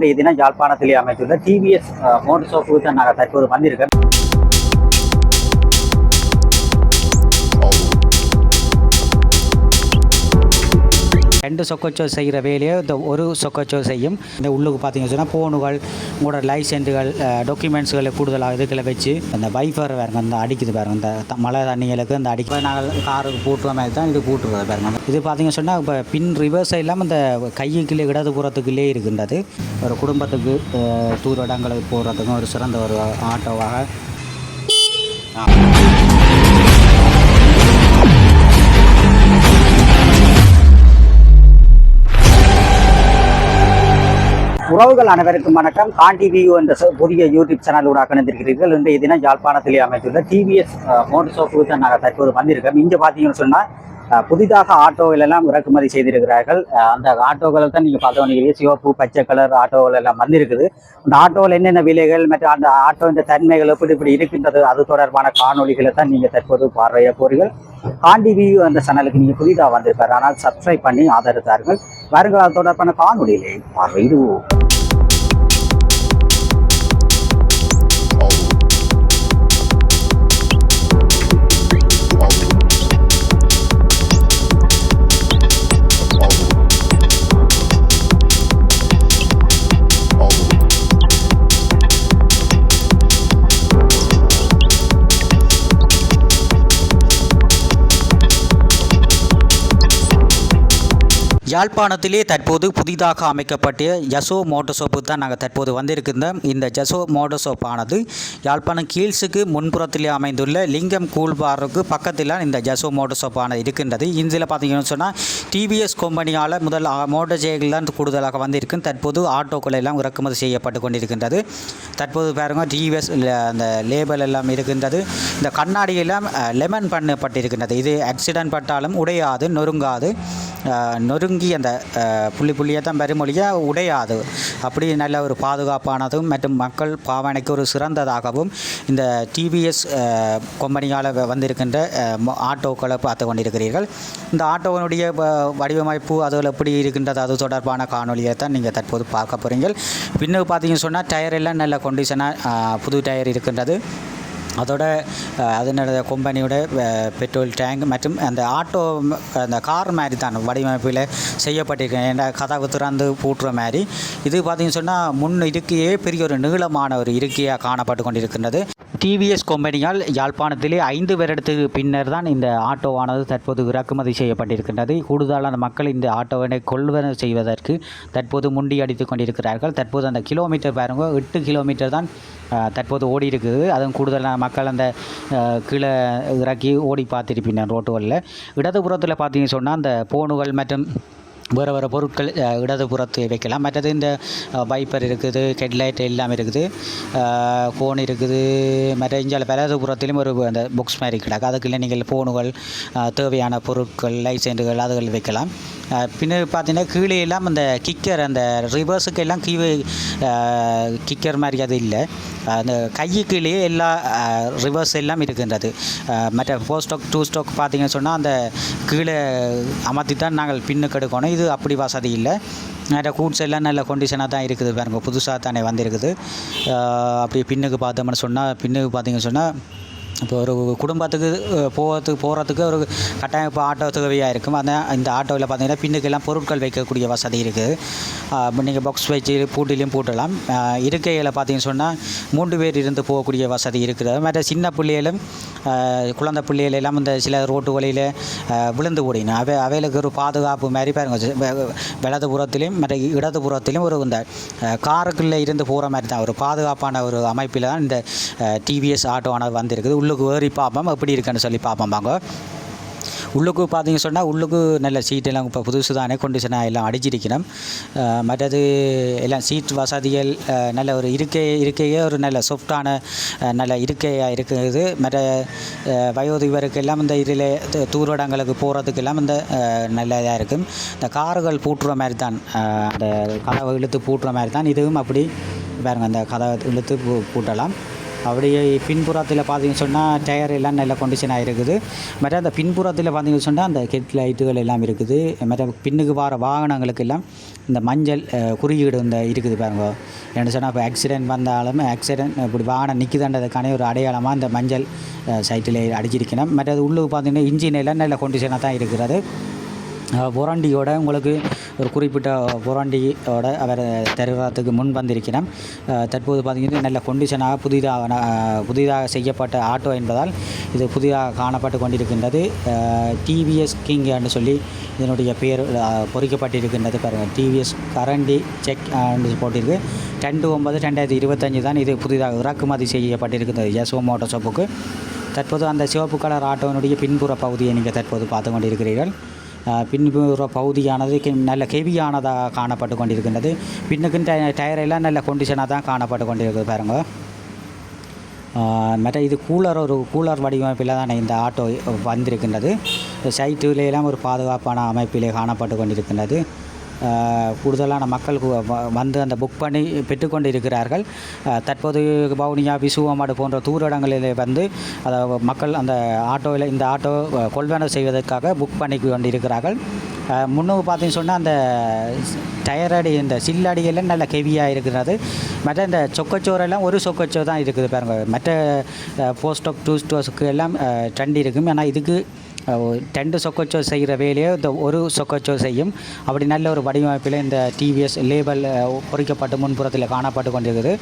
இன்றைய தினம் யாழ்ப்பாணத்திலே அமைத்துள்ள டிவிஎஸ் மோட்டர் ஷோப்புக்கு தான் uh, நாங்கள் தற்போது வந்திருக்கோம் ரெண்டு சொக்கச்சோ செய்கிற வேலையை இந்த ஒரு சொக்கச்சோ செய்யும். இந்த உள்ளுக்கு பார்த்தீங்கன்னு சொன்னால் ஃபோனுகள் உங்களோட லைசென்ஸுகள் டாக்குமெண்ட்ஸுகளை கூடுதலாக இதுக்களை வச்சு அந்த வைஃபர் பாருங்க அந்த அடிக்குது பாருங்க இந்த மழை தண்ணிகளுக்கு அந்த அடிக்க நாங்கள் காருக்கு பூட்டுற மாதிரி தான் இது பூட்டுறது பாருங்க. இது பார்த்தீங்கன்னு சொன்னால் இப்போ பின் ரிவர்ஸ் இல்லாமல் இந்த கையுக்குள்ளே இடதுபுறத்துக்குள்ளே இருக்கின்றது. ஒரு குடும்பத்துக்கு அஹ், தூர இடங்களுக்கு போகிறதுக்கும் ஒரு சிறந்த ஒரு ஆட்டோவாக உறவுகள் அனைவருக்கும் வணக்கம். கான் டிவியூ என்ற புதிய யூடியூப் சேனல் ஊடாக இணைந்திருக்கிறீர்கள் இன்றைய தினம் யாழ்ப்பாணத்திலே அமைத்துள்ள டிவிஎஸ் மோட்டர் ஷோப்புக்கு தான் நாங்கள் தற்போது வந்திருக்கோம் இங்கே பார்த்தீங்கன்னு சொன்னால் புதிதாக ஆட்டோவில் எல்லாம் இறக்குமதி செய்திருக்கிறார்கள். அந்த ஆட்டோகளை தான் நீங்கள் பார்த்தோன்னீங்க சிவப்பு பச்சை கலர் ஆட்டோகள் எல்லாம் வந்திருக்குது. அந்த ஆட்டோவில் என்னென்ன விலைகள் மற்றும் அந்த ஆட்டோவின் தன்மைகள் எப்படி இப்படி இருக்கின்றது அது தொடர்பான காணொளிகளை தான் நீங்கள் தற்போது பார்வைய போறீர்கள். காண்டி வியூ என்ற சேனலுக்கு நீங்கள் புதிதாக வந்திருப்பார் ஆனால் சப்ஸ்கிரைப் பண்ணி ஆதரித்தார்கள். வருங்கால தொடர்பான காணொளிகளை பார்வையிடுவோம். யாழ்ப்பாணத்திலே தற்போது புதிதாக அமைக்கப்பட்ட ஜசோ மோட்டர் தான் நாங்கள் தற்போது வந்திருக்கின்றோம் இந்த ஜசோ மோட்டர் ஆனது யாழ்ப்பாணம் கீழ்ஸுக்கு முன்புறத்திலே அமைந்துள்ள லிங்கம் கூழ்பாருக்கு பக்கத்தில் இந்த ஜசோ மோட்டர் ஆனது இருக்கின்றது. இதில் பார்த்தீங்கன்னு சொன்னால் டிவிஎஸ் கம்பெனியால் முதல் மோட்டர் மோட்டார் சைக்கிள் தான் கூடுதலாக வந்திருக்கு தற்போது ஆட்டோக்கள் எல்லாம் இறக்குமதி செய்யப்பட்டு கொண்டிருக்கின்றது. தற்போது பாருங்கள் டிவிஎஸ் அந்த லேபல் எல்லாம் இருக்கின்றது. இந்த கண்ணாடி எல்லாம் லெமன் பண்ணப்பட்டிருக்கின்றது. இது ஆக்சிடென்ட் பட்டாலும் உடையாது நொறுங்காது. நொறுங்கி அந்த புள்ளி புள்ளியை தான் பெருமொழியாக உடையாது. அப்படி நல்ல ஒரு பாதுகாப்பானதும் மற்றும் மக்கள் பாவனைக்கு ஒரு சிறந்ததாகவும் இந்த டிவிஎஸ் கம்பெனியால் வந்திருக்கின்ற மொ- ஆட்டோக்களை பார்த்து கொண்டிருக்கிறீர்கள். இந்த ஆட்டோவினுடைய வ- வடிவமைப்பு அதில் எப்படி இருக்கின்றது அது தொடர்பான காணொலியை தான் நீங்கள் தற்போது பார்க்க போகிறீங்க பின்னுக்கு பார்த்தீங்கன்னு சொன்னால் டயர் எல்லாம் நல்ல கண்டிஷனாக புது டயர் இருக்கின்றது. அதோட அதனுடைய அதனோட கம்பெனியோட பெட்ரோல் டேங்க் மற்றும் அந்த ஆட்டோ அந்த கார் மாதிரி தான் வடிவமைப்பில் செய்யப்பட்டிருக்கேன் ஏன்னா கதவு திறந்து பூட்டுற மாதிரி. இது பார்த்தீங்கன்னு சொன்னால் முன் இருக்கையே பெரிய ஒரு நீளமான ஒரு இருக்கையாக காணப்பட்டு கொண்டிருக்கின்றது. டிவிஎஸ் கம்பெனியால் யாழ்ப்பாணத்திலே ஐந்து வருடத்துக்கு பின்னர் தான் இந்த ஆட்டோவானது தற்போது இறக்குமதி செய்யப்பட்டிருக்கின்றது. கூடுதலான மக்கள் இந்த ஆட்டோவினை கொள்வன செய்வதற்கு தற்போது முண்டி அடித்துக் கொண்டிருக்கிறார்கள். தற்போது அந்த கிலோமீட்டர் பாருங்க எட்டு கிலோமீட்டர் தான் தற்போது ஓடி இருக்குது. அதுவும் கூடுதலாக மக்கள் அந்த கீழே இறக்கி ஓடி பார்த்துருப்பினர் ரோட்டுகளில். இடதுபுறத்தில் பார்த்தீங்கன்னு சொன்னால் அந்த போனுகள் மற்றும் வேறு வேறு பொருட்கள் அஹ், இடதுபுறத்து வைக்கலாம். மற்றது இந்த வைப்பர் இருக்குது ஹெட்லைட் எல்லாம் இருக்குது. ஃபோன் இருக்குது. மற்ற இஞ்சால் வலதுபுறத்திலும் ஒரு அந்த புக்ஸ் மாதிரி கிடக்கு. அதுக்குள்ளே நீங்கள் ஃபோனுகள் தேவையான பொருட்கள் லைசென்ட்டுகள் அதுகள் வைக்கலாம். பின்னாடி பார்த்தீங்கன்னா கீழே எல்லாம் அந்த கிக்கர் அந்த ரிவர்ஸுக்கு எல்லாம் கீழே கிக்கர் மாதிரி அது இல்லை. அந்த கையுக்குள்ளேயே எல்லா ரிவர்ஸ் எல்லாம் இருக்கின்றது. மற்ற ஃபோர் ஸ்டாக் டூ ஸ்டாக் பார்த்தீங்கன்னு சொன்னால் அந்த கீழே அமர்த்தி தான் நாங்கள் பின்னுக்கு எடுக்கணும் இது அப்படி வசதி இல்லை. நிறைய கூட்ஸ் எல்லாம் நல்ல கண்டிஷனாக தான் இருக்குது பாருங்க. புதுசாக தானே வந்திருக்குது. அப்படி பின்னுக்கு பார்த்தோம்னு சொன்னால் பின்னுக்கு பார்த்தீங்கன்னு சொன்னால் இப்போ ஒரு குடும்பத்துக்கு போகிறதுக்கு போகிறதுக்கு ஒரு கட்டாயம் இப்போ ஆட்டோ தேவையாக இருக்கும். அந்த இந்த ஆட்டோவில் பார்த்தீங்கன்னா பின்னுக்கெல்லாம் பொருட்கள் வைக்கக்கூடிய வசதி இருக்குது நீங்கள் பாக்ஸ் வச்சு பூட்டிலையும் பூட்டலாம். இருக்கையில் பார்த்தீங்கன்னு சொன்னால் மூன்று பேர் இருந்து போகக்கூடிய வசதி இருக்கிறது மற்ற சின்ன பிள்ளைகளும் குழந்தை பிள்ளைகள் எல்லாம் இந்த சில ரோட்டு வழியில் விழுந்து ஓடினோம் அவை அவைகளுக்கு ஒரு பாதுகாப்பு மாதிரி பாருங்க. வலதுபுறத்திலையும் மற்ற இடதுபுறத்திலும் ஒரு இந்த காருக்குள்ளே இருந்து போகிற மாதிரி தான். ஒரு பாதுகாப்பான ஒரு அமைப்பில் தான் இந்த டிவிஎஸ் ஆட்டோவானது வந்திருக்குது. உள்ளுக்கு ஏறி பார்ப்போம். எப்படி இருக்குன்னு சொல்லி பார்ப்போம். பாங்க உள்ளுக்கு பார்த்தீங்க சொன்னால் உள்ளுக்கு நல்ல சீட்டெல்லாம் இப்போ புதுசு தானே கொண்டிஷனாக எல்லாம் அடிச்சிருக்கணும். மற்றது எல்லாம் சீட் வசதிகள் நல்ல ஒரு இருக்கை இருக்கையே ஒரு நல்ல சாஃப்டான நல்ல இருக்கையாக இருக்குது. மற்ற அஹ் வயோதிபருக்கு எல்லாம் இந்த இதில் தூரடங்களுக்கு போகிறதுக்கெல்லாம் இந்த நல்ல இதாக இருக்கும். இந்த கார்கள் பூட்டுற மாதிரி தான் அந்த கதவை இழுத்து பூட்டுற மாதிரி தான் இதுவும் அப்படி. பாருங்கள் அந்த கதவை இழுத்து பூ பூட்டலாம். அப்படியே பின்புறத்தில் பார்த்தீங்கன்னு சொன்னால் டயர் எல்லாம் நல்ல கண்டிஷன் இருக்குது. மற்ற அந்த பின்புறத்தில் பார்த்தீங்கன்னு சொன்னால் அந்த ஹெட் லைட்டுகள் எல்லாம் இருக்குது. மற்ற பின்னுக்கு வர வாகனங்களுக்கு எல்லாம் இந்த மஞ்சள் குறியீடு இந்த இருக்குது பாருங்க. என்ன சொன்னால் இப்போ ஆக்சிடென்ட் வந்தாலும் ஆக்சிடென்ட் இப்படி வாகனம் நிற்குதுன்றதுக்கான ஒரு அடையாளமாக இந்த மஞ்சள் சைட்டில் அடிச்சிருக்கணும். மற்றது உள்ளுக்கு பார்த்தீங்கன்னா இன்ஜின் எல்லாம் நல்ல கண்டிஷனாக தான் இருக்கிறது. புரண்டியோட உங்களுக்கு ஒரு குறிப்பிட்ட புரண்டியோட அவர் தருவதற்கு முன் வந்திருக்கிறோம் தற்போது பார்த்தீங்கன்னா நல்ல கொண்டிஷனாக புதிதாக புதிதாக செய்யப்பட்ட ஆட்டோ என்பதால் இது புதிதாக காணப்பட்டு கொண்டிருக்கின்றது. டிவிஎஸ் கிங் என்று சொல்லி இதனுடைய பெயர் பொறிக்கப்பட்டிருக்கின்றது பாருங்கள் டிவிஎஸ் கரண்டி செக் என்று போட்டிருக்கு. ரெண்டு ஒன்பது ரெண்டாயிரத்தி இருபத்தஞ்சு தான் இது புதிதாக இறக்குமதி செய்யப்பட்டிருக்கின்றது யசோ மோட்டோ ஷாப்புக்கு தற்போது அந்த சிவப்பு கலர் ஆட்டோவினுடைய பின்புற பகுதியை நீங்கள் தற்போது பார்த்து கொண்டிருக்கிறீர்கள். பின்புற பகுதியானது கெ- நல்ல கெவியானதாக காணப்பட்டு கொண்டிருக்கின்றது. பின்னுக்கு டய டயர் எல்லாம் நல்ல கொண்டிஷனாக தான் காணப்பட்டு கொண்டிருக்குது பாருங்க. மற்ற இது கூலர் ஒரு கூலர் வடிவமைப்பில் தான் இந்த ஆட்டோ வந்திருக்கின்றது. சைட்டுல ஒரு பாதுகாப்பான அமைப்பிலே காணப்பட்டு கொண்டிருக்கின்றது. கூடுதலான மக்கள் வந்து அந்த புக் பண்ணி பெற்றுக்கொண்டு இருக்கிறார்கள் தற்போது வவுனியா விசுவமாடு போன்ற தூரடங்களில் வந்து அதாவது மக்கள் அந்த ஆட்டோவில் இந்த ஆட்டோ கொள்வனவு செய்வதற்காக புக் பண்ணி கொண்டிருக்கிறார்கள். இருக்கிறார்கள் முன்னுக்கு பார்த்தீங்கன்னு சொன்னால் அந்த டயர் அடி இந்த சில்லடிகள்லாம் நல்ல ஹெவியாக இருக்கிறது. மற்ற இந்த சொக்கச்சோரெல்லாம் ஒரு சொக்கச்சோ தான் இருக்குது பாருங்க. மற்ற போஸ்டோக் டூ ஸ்டோஸுக்கு எல்லாம் ட்ரெண்ட் இருக்கும். ஆனால் இதுக்கு ரெண்டு சொக்கச்சோ செய்கிற வேலையை இந்த ஒரு சொக்கச்சோ செய்யும். அப்படி நல்ல ஒரு வடிவமைப்பில் இந்த டிவிஎஸ் லேபல் பொறிக்கப்பட்டு முன்புறத்தில் காணப்பட்டு கொண்டிருக்குது.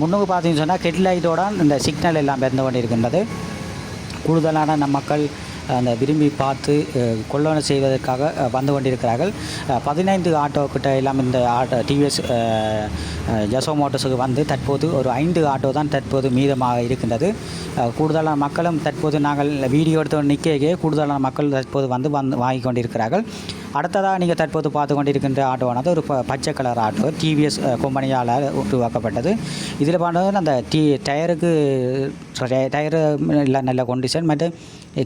முன்னுக்கு பார்த்தீங்கன்னு சொன்னால் ஹெட்லைட்டோட இந்த சிக்னல் எல்லாம் பிறந்து கொண்டிருக்கின்றது. கூடுதலான நம் மக்கள் அந்த விரும்பி பார்த்து அஹ், செய்வதற்காக வந்து கொண்டிருக்கிறார்கள். பதினைந்து ஆட்டோ கிட்ட எல்லாம் இந்த ஆட்டோ டிவிஎஸ் ஜசோ மோட்டர்ஸுக்கு வந்து தற்போது ஒரு ஐந்து ஆட்டோ தான் தற்போது மீதமாக இருக்கின்றது. கூடுதலான மக்களும் தற்போது நாங்கள் வீடியோ எடுத்து நிற்கவே கூடுதலான மக்கள் தற்போது வந்து வந்து வாங்கி கொண்டிருக்கிறார்கள். அடுத்ததாக நீங்கள் தற்போது பார்த்து கொண்டிருக்கின்ற ஆட்டோவானது ஒரு பச்சை கலர் ஆட்டோ டிவிஎஸ் கம்பெனியால் உருவாக்கப்பட்டது. இதில் பார்த்தா அந்த டி டயருக்கு டயரு இல்லை நல்ல கொண்டிஷன் மற்றும்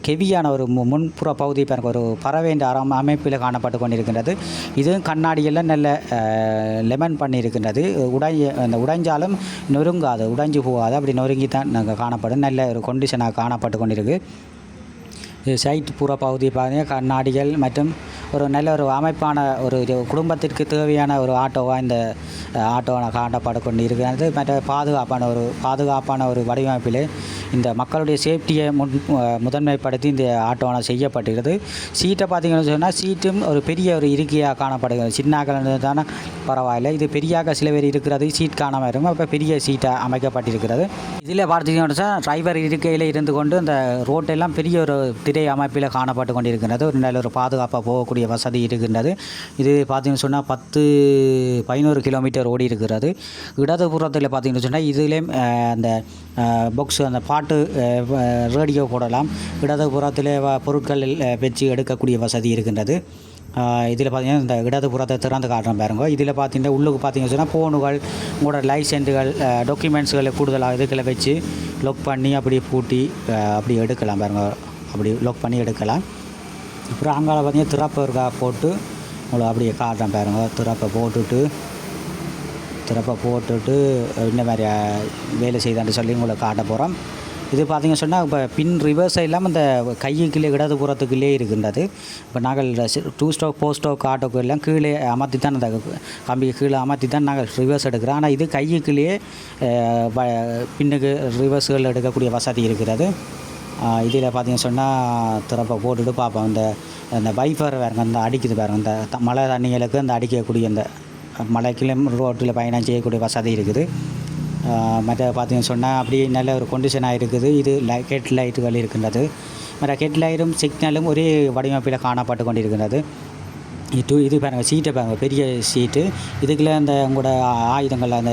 கெவியான ஒரு மு- முன்புற பகுதி பாருங்க. ஒரு பறவைன்ற அறம் அமைப்பில் காணப்பட்டு கொண்டிருக்கின்றது. இதுவும் கண்ணாடியெல்லாம் நல்ல லெமன் பண்ணியிருக்கின்றது. உடை அந்த உடைஞ்சாலும் நொறுங்காது உடைஞ்சு போகாது. அப்படி நொறுங்கி தான் நாங்கள் காணப்படும். நல்ல ஒரு கொண்டிஷனாக காணப்பட்டு கொண்டிருக்கு. இது சைட் புற பகுதி பார்த்தீங்கன்னா கண்ணாடிகள் மற்றும் ஒரு நல்ல ஒரு அமைப்பான ஒரு இது குடும்பத்திற்கு தேவையான ஒரு ஆட்டோவாக இந்த ஆட்டோவான ஆட்டோவை கொண்டு இருக்கிறது மற்ற பாதுகாப்பான ஒரு பாதுகாப்பான ஒரு வடிவமைப்பிலே இந்த மக்களுடைய சேஃப்டியை முன் முதன்மைப்படுத்தி இந்த ஆட்டோவான செய்யப்படுகிறது சீட்டை பார்த்தீங்கன்னு சொன்னால் சீட்டும் ஒரு பெரிய ஒரு இருக்கையாக காணப்படுகிறது. சின்னாக்கள் தானே பரவாயில்ல. இது பெரியாக சில பேர் இருக்கிறது சீட் காணாமல் இருக்கும். அப்போ பெரிய சீட்டாக அமைக்கப்பட்டிருக்கிறது. இதில் பார்த்தீங்கன்னு சொன்னால் டிரைவர் இருக்கையில் இருந்து கொண்டு இந்த ரோட்டெல்லாம் பெரிய ஒரு திரை அமைப்பில் காணப்பட்டு கொண்டிருக்கின்றது. ஒரு நல்ல ஒரு பாதுகாப்பாக போகக்கூடிய வசதி இருக்கின்றது. இது பார்த்தீங்கன்னு சொன்னால் பத்து பதினோரு கிலோமீட்டர் ஓடி இருக்கிறது இடதுபுறத்தில் பார்த்தீங்கன்னு சொன்னால் இதுலேயும் அந்த பொக்ஸ் அந்த பாட்டு ரேடியோ போடலாம். இடதுபுறத்தில் வ- பொருட்கள் வச்சு எடுக்கக்கூடிய வசதி இருக்கின்றது. இதில் பார்த்தீங்கன்னா இந்த இடதுபுறத்தை திறந்து காட்டுறேன் பாருங்க. இதில் பார்த்தீங்கன்னா உள்ளுக்கு பார்த்தீங்கன்னு சொன்னால் ஃபோனுகள் உங்களோட லைசன்ஸுகள் டாக்குமெண்ட்ஸுகளை கூடுதலாக இதுகளை வச்சு லொக் பண்ணி அப்படி பூட்டி அப்படி எடுக்கலாம் பாருங்க. அப்படி லொக் பண்ணி எடுக்கலாம். அப்புறம் அங்கால பார்த்தீங்கன்னா திறப்பு இருக்கா போட்டு உங்களை அப்படியே காட்டுறேன் பாருங்க. திறப்பை போட்டுட்டு திறப்பை போட்டுட்டு இந்த மாதிரி வேலை செய்தான்னு சொல்லி உங்களை காட்ட போகிறோம் இது பார்த்திங்க சொன்னால் இப்போ பின் ரிவர்ஸ் இல்லாமல் இந்த கையை கீழே இடது புறத்துக்குள்ளே இருக்கின்றது. இப்போ நாங்கள் டூ ஸ்டோக் ஃபோர் ஸ்டோக் ஆட்டோக்கு எல்லாம் கீழே அமர்த்தி தான் அந்த கம்பிக்கு கீழே அமர்த்தி தான் நாங்கள் ரிவர்ஸ் எடுக்கிறோம். ஆனால் இது கையுக்குள்ளேயே பின்னுக்கு ரிவர்ஸ்கள் எடுக்கக்கூடிய வசதி இருக்கிறது. இதில் பார்த்திங்க சொன்னால் திறப்பை போட்டுட்டு பார்ப்போம். இந்த இந்த வைஃபர் வேறுங்க இந்த அடிக்குது பாருங்க. இந்த மழை தண்ணிகளுக்கு அந்த அடிக்கக்கூடிய இந்த மலைக்கிலும் ரோட்டில் பயணம் செய்யக்கூடிய வசதி இருக்குது. மற்ற பார்த்தீங்கன்னு சொன்னால் அப்படியே நல்ல ஒரு கொண்டிஷனாக இருக்குது. இது லை ஹெட் லைட்டுகள் இருக்கின்றது. மற்ற ஹெட் லைட்டும் சிக்னலும் ஒரே வடிவமைப்பில் காணப்பட்டு கொண்டிருக்கின்றது. இது இது பாருங்கள் சீட்டை பாருங்கள் பெரிய சீட்டு இதுக்குள்ளே அந்த உங்களோட ஆயுதங்கள் அந்த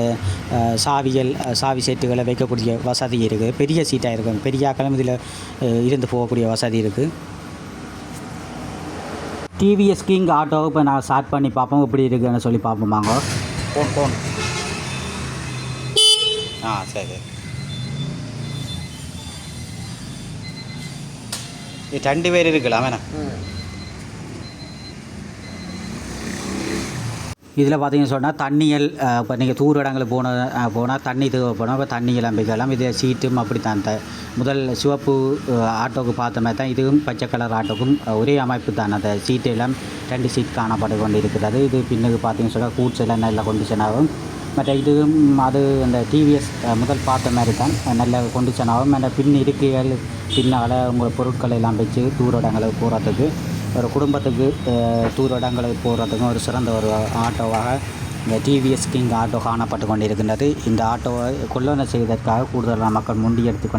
சாவிகள் சாவி செட்டுகளை வைக்கக்கூடிய வசதி இருக்குது பெரிய சீட்டாக இருக்கும். பெரிய ஆக்களும் இதில் இருந்து போகக்கூடிய வசதி இருக்குது டிவிஎஸ் கிங் ஆட்டோவை இப்போ நான் ஸ்டார்ட் பண்ணி பார்ப்போம். எப்படி இருக்குன்னு சொல்லி பார்ப்போமாங்க ஃபோன் ஃபோன் ஆ சரி இது ரெண்டு பேர் இருக்கலாம் வேணா இதில் பார்த்தீங்கன்னு சொன்னால் தண்ணியல் இப்போ நீங்கள் தூர் இடங்களுக்கு போன போனால் தண்ணி தேவைப்படும். இப்போ தண்ணியல் அமைக்கலாம் இது சீட்டும் அப்படி தான் முதல் சிவப்பு ஆட்டோவுக்கு ஆட்டோக்கு பார்த்த மாதிரி தான் இதுவும் பச்சை கலர் ஆட்டோக்கும் ஒரே அமைப்பு தான். அந்த சீட்டு எல்லாம் ரெண்டு சீட் காணப்பட்டு கொண்டு இருக்கிறது. இது பின்னுக்கு பார்த்தீங்கன்னு சொன்னால் கூட்ஸ் எல்லாம் நல்ல கொண்டிஷனாகவும் மற்ற இதுவும் அது அந்த டிவிஎஸ் முதல் பார்த்த மாதிரி தான். நல்ல கொண்டிஷனாகவும் அந்த பின் இருக்கைகள் பின்னால் உங்கள் பொருட்களை எல்லாம் வச்சு தூர இடங்களுக்கு போகிறதுக்கு ஒரு குடும்பத்துக்கு தூரடங்களை தூர இடங்களுக்கு போகிறதுக்கும் ஒரு சிறந்த ஒரு ஆட்டோவாக இந்த டிவிஎஸ் கிங் ஆட்டோ காணப்பட்டு கொண்டிருக்கின்றது. இந்த ஆட்டோவை கொள்ளனை செய்வதற்காக கூடுதலான மக்கள் முண்டி எடுத்து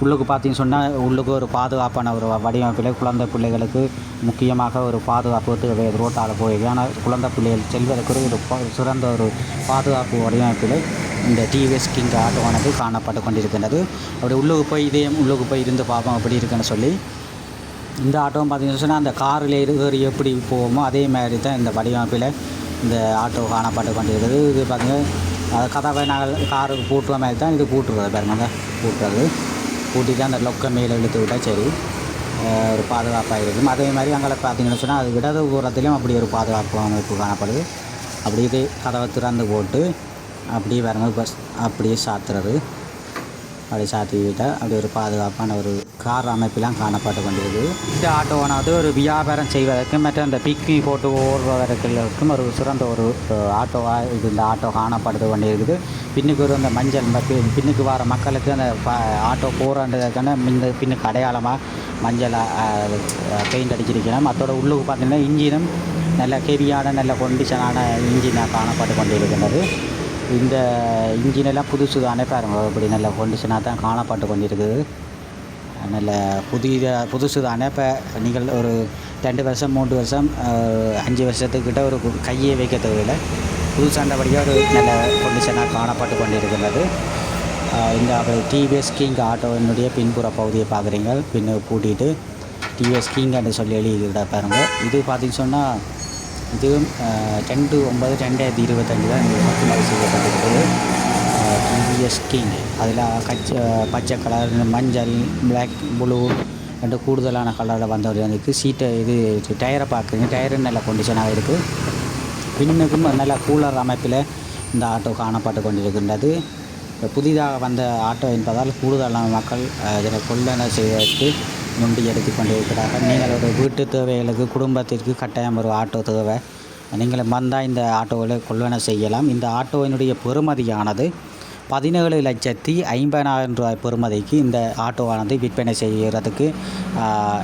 உள்ளுக்கு பார்த்தீங்கன்னு சொன்னால் உள்ளுக்கு ஒரு பாதுகாப்பான ஒரு வடிவமைப்பில் குழந்தை பிள்ளைகளுக்கு முக்கியமாக ஒரு பாதுகாப்பு ரோட்டால் போய் ஆனால் குழந்தை பிள்ளைகள் செல்வதற்கு ஒரு சிறந்த ஒரு பாதுகாப்பு வடிவமைப்பில் இந்த டிவிஎஸ் கிங் ஆட்டோவானது காணப்பட்டு கொண்டிருக்கின்றது. அப்படி உள்ளுக்கு போய் இதே உள்ளுக்கு போய் இருந்து பார்ப்போம் எப்படி இருக்குன்னு சொல்லி. இந்த ஆட்டோவும் பார்த்தீங்கன்னு சொன்னால் அந்த காரில் இருக்கிற எப்படி போவோமோ அதே மாதிரி தான் இந்த வடிவமைப்பில் இந்த ஆட்டோ காணப்பட்டு கொண்டிருக்கிறது. இது பார்த்திங்கன்னா அது கதவை நாங்கள் காருக்கு பூட்டுற மாதிரி தான் இது பூட்டுறது பேருங்க பூட்டுறது. பூட்டிட்டு அந்த லொக்க மேலே இழுத்து விட்டால் சரி. ஒரு பாதுகாப்பாக இருக்கும் அதே மாதிரி அங்கே பார்த்தீங்கன்னு சொன்னால் அது விடது புறத்துலேயும் அப்படி ஒரு பாதுகாப்பு அமைப்பு காணப்படுது. அப்படி இது கதவை திறந்து போட்டு அப்படியே வரும்போது பஸ் அப்படியே சாத்துறது. அப்படி சாத்தி விட்டால் அப்படி ஒரு பாதுகாப்பான ஒரு கார் அமைப்பெல்லாம் காணப்பட்டு கொண்டிருக்கு இந்த ஆட்டோவானது ஒரு வியாபாரம் செய்வதற்கும் மற்ற அந்த பிக்கி போட்டு ஓடுவதற்கும் ஒரு சிறந்த ஒரு ஆட்டோவாக இது இந்த ஆட்டோ காணப்பட்டு கொண்டிருக்குது. பின்னுக்கு ஒரு அந்த மஞ்சள் ம- பின்னுக்கு வர மக்களுக்கு அந்த ஆட்டோ போகிறன்றதுக்கான இந்த பின்னுக்கு அடையாளமாக மஞ்சள் பெயிண்ட் அடிச்சிருக்கிறோம் அதோட உள்ளுக்கு பார்த்தீங்கன்னா இன்ஜினும் நல்ல ஹெவியான நல்ல கொண்டிஷனான இன்ஜினாக காணப்பட்டு கொண்டிருக்கின்றது. இந்த இன்ஜின் எல்லாம் புதுசு தானே பாருங்க இப்படி நல்ல கொண்டிஷனாக தான் காணப்பட்டு கொண்டிருக்குது. நல்ல புதிய புதுசு தானே இப்போ நீங்கள் ஒரு ரெண்டு வருஷம் மூன்று வருஷம் அஞ்சு வருஷத்துக்கிட்ட ஒரு கையை வைக்க தேவையில்லை. புதுசாண்டபடியாக ஒரு நல்ல கொண்டிஷனாக காணப்பட்டு கொண்டிருக்கின்றது. இந்த டிவிஎஸ் கிங் ஆட்டோவினுடைய பின்புற பகுதியை பார்க்குறீங்க. பின்னு கூட்டிகிட்டு டிவிஎஸ் கிங் என்று சொல்லி எழுதிக்கிட்ட பாருங்க. இது பார்த்திங்க சொன்னால் இதுவும் ரெண்டு ஒன்பது ரெண்டாயிரத்தி இருபத்தஞ்சு தான் இந்த இறக்குமதி செய்யப்பட்டிருக்குது. டிவிஎஸ் கிங் அதில் கச்ச பச்சை கலர் மஞ்சள் பிளாக் ப்ளூ ரெண்டு கூடுதலான கலரில் வந்த இருக்குது சீட்டை இது டயரை பார்க்குறீங்க டயரு நல்ல கொண்டிஷனாக இருக்குது பின்னுக்கும் நல்ல கூலர் அமைப்பில் இந்த ஆட்டோ காணப்பட்டு கொண்டிருக்கின்றது. புதிதாக வந்த ஆட்டோ என்பதால் கூடுதலான மக்கள் அஹ், இதில் கொள்ளனை செய்வதற்கு முண்டி எடுத்து கொண்டிருக்கிறார்கள். நீங்கள் வீட்டு தேவைகளுக்கு குடும்பத்திற்கு கட்டாயம் ஒரு ஆட்டோ தேவை. நீங்கள் வந்தால் இந்த ஆட்டோவில் கொள்வனை செய்யலாம். இந்த ஆட்டோவினுடைய பெறுமதியானது பதினேழு லட்சத்தி ஐம்பதாயிரம் ரூபாய் பெறுமதிக்கு இந்த ஆட்டோவானது விற்பனை செய்கிறதுக்கு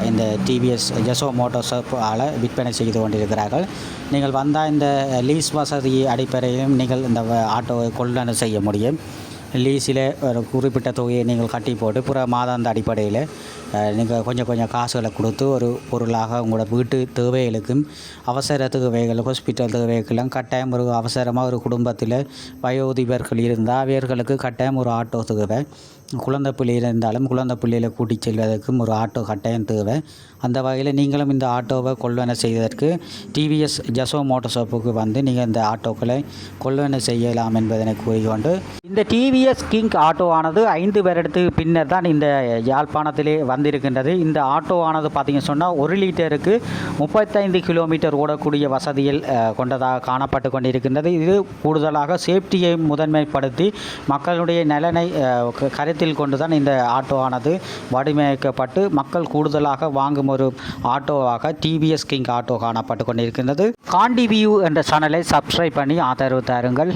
இந்த டிவிஎஸ் ஜெசோ மோட்டோஸால் விற்பனை செய்து கொண்டிருக்கிறார்கள். நீங்கள் வந்தால் இந்த லீஸ் வசதி அடிப்படையிலும் நீங்கள் இந்த வ- ஆட்டோவை கொள்வனை செய்ய முடியும். லீஸில் ஒரு குறிப்பிட்ட தொகையை நீங்கள் கட்டி போட்டு பிற மாதாந்த அடிப்படையில் நீங்கள் கொஞ்சம் கொஞ்சம் காசுகளை கொடுத்து ஒரு பொருளாக உங்களோட வீட்டு தேவைகளுக்கும் அவசர தேவைகள் ஹாஸ்பிட்டல் தேவைகளும் கட்டாயம் ஒரு அவசரமாக ஒரு குடும்பத்தில் வயோதிபர்கள் இருந்தால் அவர்களுக்கு கட்டாயம் ஒரு ஆட்டோ தேவை. குழந்தை பிள்ளையில் இருந்தாலும் குழந்தை பிள்ளைகளை கூட்டிச் செல்வதற்கும் ஒரு ஆட்டோ கட்டாயம் தேவை. அந்த வகையில் நீங்களும் இந்த ஆட்டோவை கொள்வனை செய்வதற்கு டிவிஎஸ் ஜசோ மோட்டர் ஷாப்புக்கு வந்து நீங்கள் இந்த ஆட்டோக்களை கொள்வனை செய்யலாம் என்பதனை கூறிக்கொண்டு இந்த டிவிஎஸ் கிங் ஆட்டோவானது ஐந்து வருடத்துக்கு பின்னர் தான் இந்த யாழ்ப்பாணத்திலே வந்திருக்கின்றது இந்த ஆட்டோவானது பார்த்திங்க சொன்னால் ஒரு லிட்டருக்கு முப்பத்தைந்து கிலோமீட்டர் ஓடக்கூடிய வசதியில் கொண்டதாக காணப்பட்டு கொண்டிருக்கின்றது. இது கூடுதலாக சேஃப்டியை முதன்மைப்படுத்தி மக்களுடைய நலனை க- கருத்தில் கொண்டு தான் இந்த ஆட்டோவானது வடிவமைக்கப்பட்டு மக்கள் கூடுதலாக வாங்கும் ஒரு ஆட்டோவாக டிவிஎஸ் கிங் ஆட்டோ காணப்பட்டு கொண்டிருக்கின்றது. காண்டிவியூ என்ற சேனலை சப்ஸ்கிரைப் பண்ணி ஆதரவு தாருங்கள்.